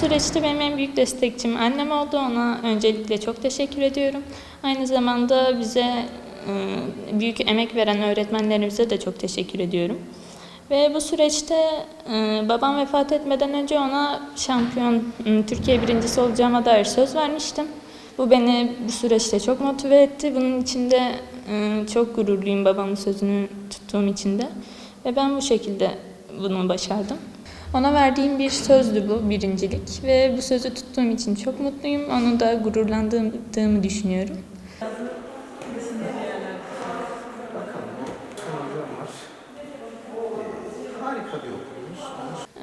süreçte benim en büyük destekçim annem oldu. Ona öncelikle çok teşekkür ediyorum. Aynı zamanda bize e, büyük emek veren öğretmenlerimize de çok teşekkür ediyorum. Ve bu süreçte e, babam vefat etmeden önce ona şampiyon, Türkiye birincisi olacağıma dair söz vermiştim. Bu beni bu süreçte çok motive etti. Bunun için de e, çok gururluyum babamın sözünü tuttuğum için de. Ve ben bu şekilde bunu başardım. Ona verdiğim bir sözdü bu birincilik ve bu sözü tuttuğum için çok mutluyum. Onu da gururlandırdığımı düşünüyorum.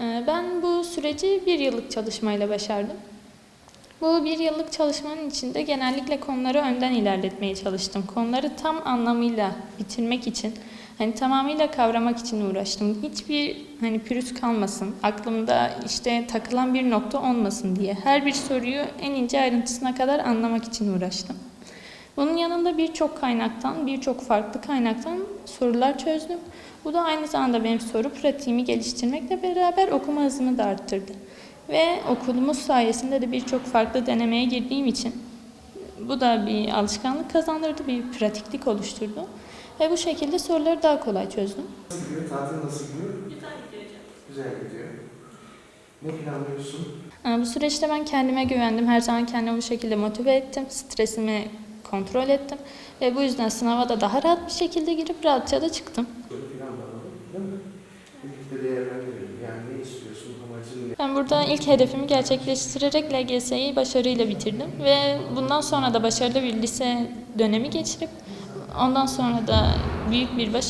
Ee, Ben bu süreci bir yıllık çalışmayla başardım. Bu bir yıllık çalışmanın içinde genellikle konuları önden ilerletmeye çalıştım. Konuları tam anlamıyla bitirmek için, hani tamamıyla kavramak için uğraştım. Hiçbir hani pürüz kalmasın, aklımda işte takılan bir nokta olmasın diye. Her bir soruyu en ince ayrıntısına kadar anlamak için uğraştım. Bunun yanında birçok kaynaktan, birçok farklı kaynaktan sorular çözdüm. Bu da aynı zamanda benim soru pratiğimi geliştirmekle beraber okuma hızımı da arttırdı. Ve okulumuz sayesinde de birçok farklı denemeye girdiğim için bu da bir alışkanlık kazandırdı, bir pratiklik oluşturdu. Ve bu şekilde soruları daha kolay çözdüm. Nasıl gidiyor? Tatil nasıl gidiyor? Güzel gidiyor Güzel gidiyor. Ne planlıyorsun? Ee, Bu süreçte ben kendime güvendim. Her zaman kendimi bu şekilde motive ettim. Stresimi kontrol ettim. Ve bu yüzden sınava da daha rahat bir şekilde girip rahatça da çıktım. Birlikte değerlendirelim. Yani ne istiyorsun? Amacın ne? Ben burada ilk hedefimi gerçekleştirerek LGS'yi başarıyla bitirdim ve bundan sonra da başarılı bir lise dönemi geçirip ondan sonra da büyük bir başarı